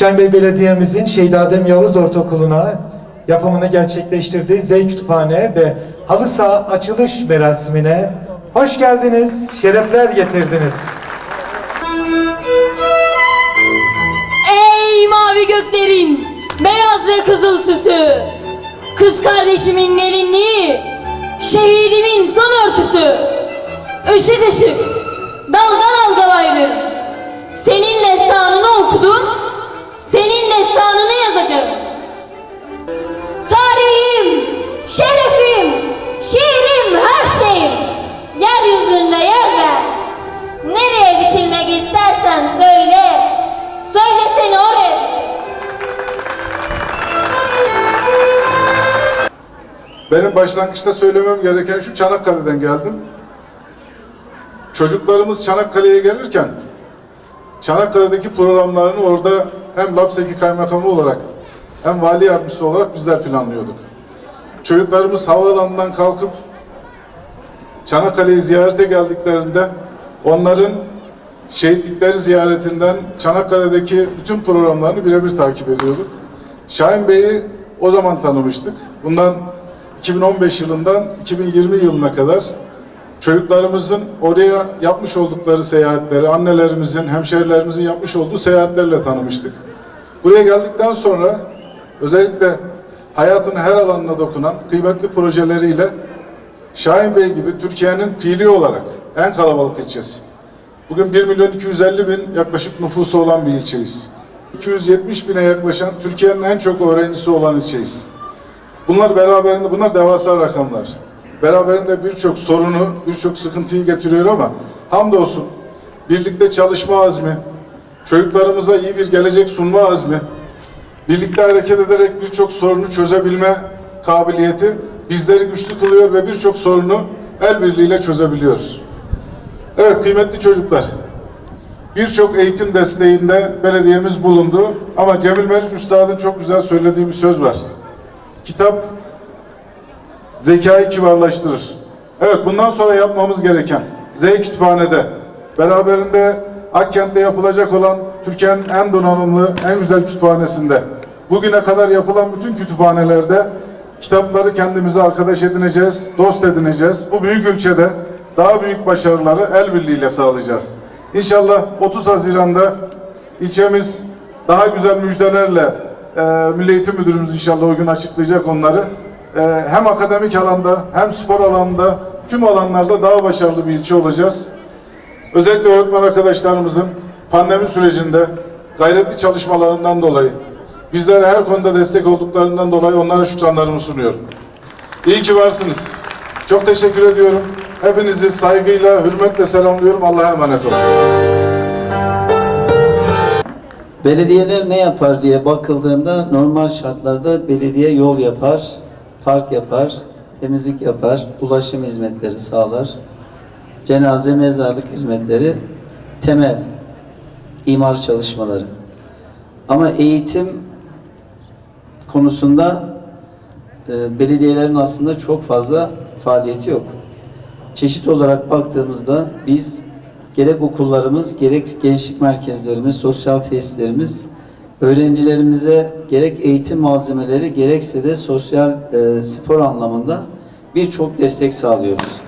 Şahin Bey Belediye'mizin Şehit Adem Yavuz Ortaokulu'na yapımını gerçekleştirdiği Z Kütüphane ve halı saha açılış merasimine hoş geldiniz, şerefler getirdiniz. Ey mavi göklerin beyaz ve kızıl süsü Kız kardeşimin gelinliği Şehidimin son örtüsü Işık ışık Dalga dalga bayrı Senin destanını okudum Senin destanını yazacağım Tarihim Şerefim Şiirim her şeyim Yeryüzünde yer ver Nereye dikilmek istersen söyle Söyle seni oraya. Benim başlangıçta söylemem gereken şu Çanakkale'den geldim. Çocuklarımız Çanakkale'ye gelirken Çanakkale'deki programlarını orada hem Lapseki Kaymakamı olarak hem Vali Yardımcısı olarak bizler planlıyorduk. Çocuklarımız havaalanından kalkıp Çanakkale'yi ziyarete geldiklerinde onların şehitlikleri ziyaretinden Çanakkale'deki bütün programlarını birebir takip ediyorduk. Şahin Bey'i o zaman tanımıştık. Bundan 2015 yılından 2020 yılına kadar çocuklarımızın oraya yapmış oldukları seyahatleri, annelerimizin, hemşerilerimizin yapmış olduğu seyahatlerle tanımıştık. Buraya geldikten sonra özellikle hayatın her alanına dokunan kıymetli projeleriyle Şahin Bey gibi Türkiye'nin fiili olarak en kalabalık ilçesi. Bugün 1 milyon 250 bin yaklaşık nüfusu olan bir ilçeyiz. 270 bine yaklaşan Türkiye'nin en çok öğrencisi olan ilçeyiz. Bunlar beraberinde, bunlar devasa rakamlar. Beraberinde birçok sorunu, birçok sıkıntıyı getiriyor ama hamdolsun birlikte çalışma azmi, çocuklarımıza iyi bir gelecek sunma azmi, birlikte hareket ederek birçok sorunu çözebilme kabiliyeti bizleri güçlü kılıyor ve birçok sorunu el birliğiyle çözebiliyoruz. Evet kıymetli çocuklar, birçok eğitim desteğinde belediyemiz bulundu ama Cemil Meriç Üstad'ın çok güzel söylediği bir söz var. Kitap zekayı kibarlaştırır. Evet bundan sonra yapmamız gereken Z Kütüphane'de beraberinde Akkent'te yapılacak olan Türkiye'nin en donanımlı, en güzel kütüphanesinde bugüne kadar yapılan bütün kütüphanelerde kitapları kendimize arkadaş edineceğiz, dost edineceğiz. Bu büyük ülkede daha büyük başarıları el birliğiyle sağlayacağız. İnşallah 30 Haziran'da ilçemiz daha güzel müjdelerle e, Milli Eğitim Müdürümüz inşallah o gün açıklayacak onları. E, hem akademik alanda hem spor alanında tüm alanlarda daha başarılı bir ilçe olacağız. Özellikle öğretmen arkadaşlarımızın pandemi sürecinde gayretli çalışmalarından dolayı bizlere her konuda destek olduklarından dolayı onlara şükranlarımı sunuyorum. İyi ki varsınız. Çok teşekkür ediyorum. Hepinizi saygıyla, hürmetle selamlıyorum. Allah'a emanet olun. Belediyeler ne yapar diye bakıldığında normal şartlarda belediye yol yapar, park yapar, temizlik yapar, ulaşım hizmetleri sağlar, cenaze mezarlık hizmetleri temel imar çalışmaları. Ama eğitim konusunda e, belediyelerin aslında çok fazla faaliyeti yok. Çeşit olarak baktığımızda biz gerek okullarımız, gerek gençlik merkezlerimiz, sosyal tesislerimiz öğrencilerimize gerek eğitim malzemeleri gerekse de sosyal e, spor anlamında birçok destek sağlıyoruz.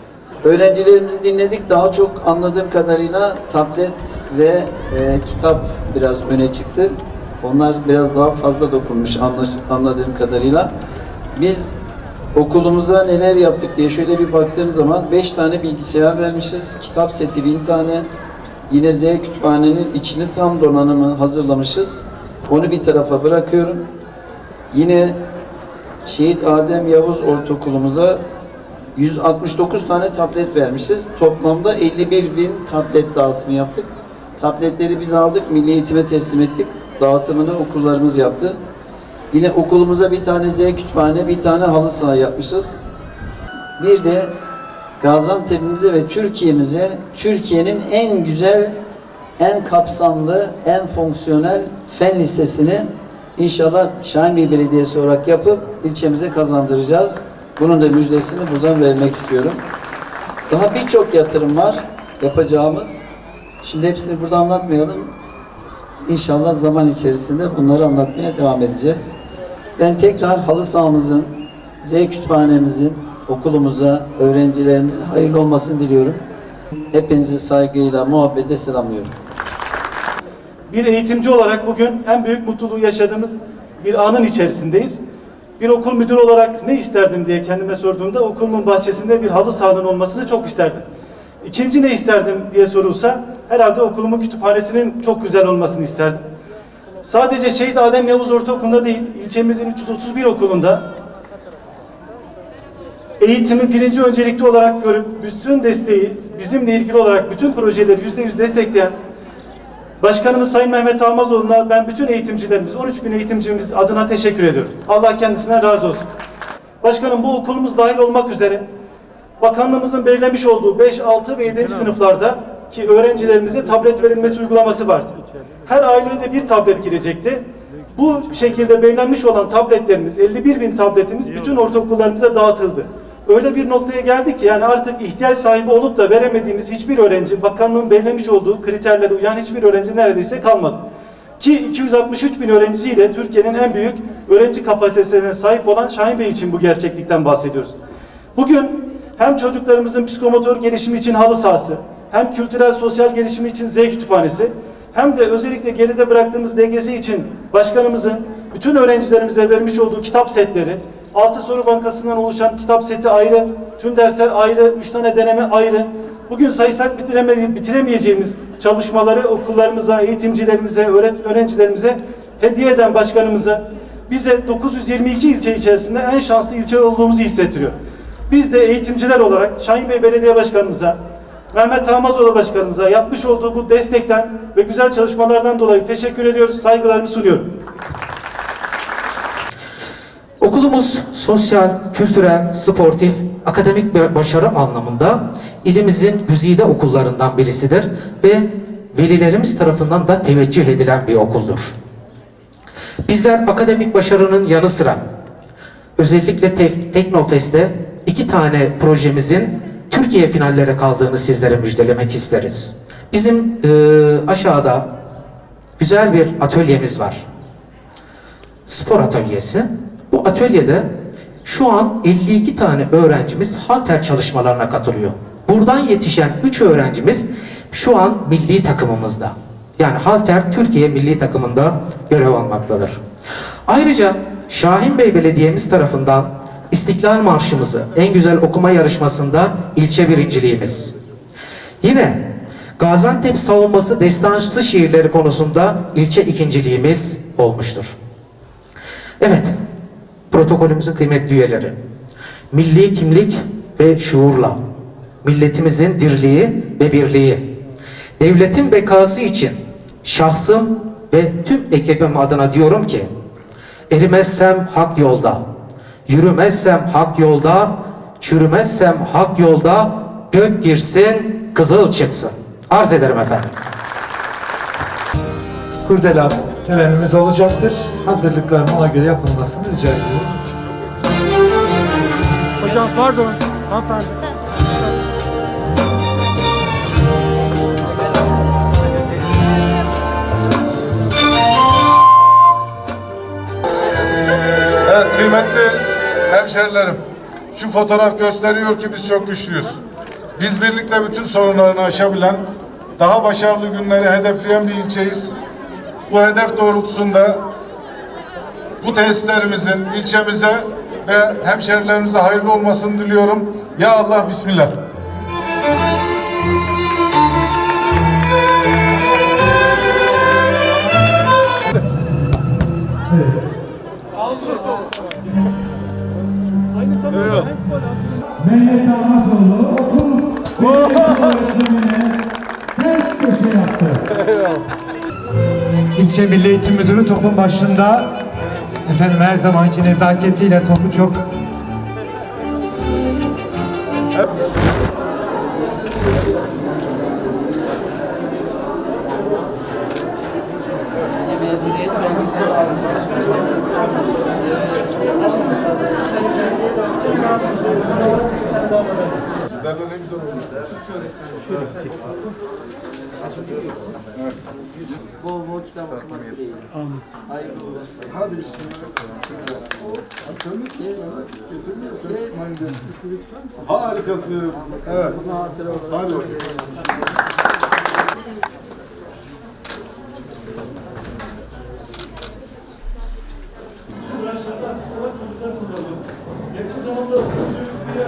Öğrencilerimizi dinledik. Daha çok anladığım kadarıyla tablet ve e, kitap biraz öne çıktı. Onlar biraz daha fazla dokunmuş anladığım kadarıyla. Biz okulumuza neler yaptık diye şöyle bir baktığım zaman 5 tane bilgisayar vermişiz. Kitap seti 1000 tane. Yine Z kütüphanenin içini tam donanımı hazırlamışız. Onu bir tarafa bırakıyorum. Yine Şehit Adem Yavuz Ortaokulumuza 169 tane tablet vermişiz. Toplamda 51 bin tablet dağıtımı yaptık. Tabletleri biz aldık, Milli Eğitim'e teslim ettik. Dağıtımını okullarımız yaptı. Yine okulumuza bir tane Z kütüphane, bir tane halı saha yapmışız. Bir de Gaziantep'imize ve Türkiye'mize Türkiye'nin en güzel, en kapsamlı, en fonksiyonel fen lisesini inşallah Şahin Belediyesi olarak yapıp ilçemize kazandıracağız. Bunun da müjdesini buradan vermek istiyorum. Daha birçok yatırım var yapacağımız. Şimdi hepsini burada anlatmayalım. İnşallah zaman içerisinde bunları anlatmaya devam edeceğiz. Ben tekrar halı sahamızın, Z kütüphanemizin, okulumuza, öğrencilerimize hayırlı olmasını diliyorum. Hepinizi saygıyla, muhabbetle selamlıyorum. Bir eğitimci olarak bugün en büyük mutluluğu yaşadığımız bir anın içerisindeyiz. Bir okul müdürü olarak ne isterdim diye kendime sorduğumda okulumun bahçesinde bir halı sahanın olmasını çok isterdim. İkinci ne isterdim diye sorulsa herhalde okulumun kütüphanesinin çok güzel olmasını isterdim. Sadece Şehit Adem Yavuz Ortaokulu'nda değil, ilçemizin 331 okulunda eğitimi birinci öncelikli olarak görüp bütün desteği bizimle ilgili olarak bütün projeleri yüzde yüz destekleyen Başkanımız Sayın Mehmet Almazoğlu'na ben bütün eğitimcilerimiz, 13 bin eğitimcimiz adına teşekkür ediyorum. Allah kendisinden razı olsun. Başkanım bu okulumuz dahil olmak üzere bakanlığımızın belirlemiş olduğu 5, 6 ve 7. sınıflarda ki öğrencilerimize tablet verilmesi uygulaması vardı. Her aileye de bir tablet girecekti. Bu şekilde belirlenmiş olan tabletlerimiz, 51 bin tabletimiz bütün ortaokullarımıza dağıtıldı. Öyle bir noktaya geldik ki yani artık ihtiyaç sahibi olup da veremediğimiz hiçbir öğrenci, bakanlığın belirlemiş olduğu kriterlere uyan hiçbir öğrenci neredeyse kalmadı. Ki 263 bin öğrenciyle Türkiye'nin en büyük öğrenci kapasitesine sahip olan Şahin Bey için bu gerçeklikten bahsediyoruz. Bugün hem çocuklarımızın psikomotor gelişimi için halı sahası, hem kültürel sosyal gelişimi için Z kütüphanesi, hem de özellikle geride bıraktığımız DGS için başkanımızın bütün öğrencilerimize vermiş olduğu kitap setleri, 6 soru bankasından oluşan kitap seti ayrı, tüm dersler ayrı, 3 tane deneme ayrı. Bugün sayısak bitireme, bitiremeyeceğimiz çalışmaları okullarımıza, eğitimcilerimize, öğrencilerimize hediye eden başkanımıza bize 922 ilçe içerisinde en şanslı ilçe olduğumuzu hissettiriyor. Biz de eğitimciler olarak Şahin Bey Belediye Başkanımıza, Mehmet Tamazoğlu Başkanımıza yapmış olduğu bu destekten ve güzel çalışmalardan dolayı teşekkür ediyoruz, saygılarımı sunuyorum. Okulumuz sosyal, kültürel, sportif, akademik bir başarı anlamında ilimizin güzide okullarından birisidir ve velilerimiz tarafından da teveccüh edilen bir okuldur. Bizler akademik başarının yanı sıra özellikle Teknofest'te iki tane projemizin Türkiye finallere kaldığını sizlere müjdelemek isteriz. Bizim e, aşağıda güzel bir atölyemiz var spor atölyesi. Bu atölyede şu an 52 tane öğrencimiz halter çalışmalarına katılıyor. Buradan yetişen 3 öğrencimiz şu an milli takımımızda. Yani halter Türkiye milli takımında görev almaktadır. Ayrıca Şahin Bey Belediye'miz tarafından İstiklal Marşımızı en güzel okuma yarışmasında ilçe birinciliğimiz. Yine Gaziantep savunması destansı şiirleri konusunda ilçe ikinciliğimiz olmuştur. Evet, protokolümüzün kıymetli üyeleri. Milli kimlik ve şuurla, milletimizin dirliği ve birliği, devletin bekası için şahsım ve tüm ekibim adına diyorum ki, erimezsem hak yolda, yürümezsem hak yolda, çürümezsem hak yolda, gök girsin, kızıl çıksın. Arz ederim efendim. Kurdela törenimiz olacaktır. Hazırlıkların ona göre yapılmasını rica ediyorum. Hocam pardon. Hanımefendi. Evet kıymetli hemşerilerim. Şu fotoğraf gösteriyor ki biz çok güçlüyüz. Biz birlikte bütün sorunlarını aşabilen, daha başarılı günleri hedefleyen bir ilçeyiz. Bu hedef doğrultusunda bu tesislerimizin ilçemize ve hemşerilerimize hayırlı olmasını diliyorum. Ya Allah Bismillah. Mehmet Almazoğlu okul öğretmenine ters köşe yaptı. İlçe Milli Eğitim Müdürü topun başında. Efendim her zamanki nezaketiyle topu çok Sizlerle ne güzel olmuş. Bol bol kitap okumak dileğiyle. Hayırlı. Evet. Hadi. Çocuklar kullanıyor. Yakın zamanda stüdyomuz bir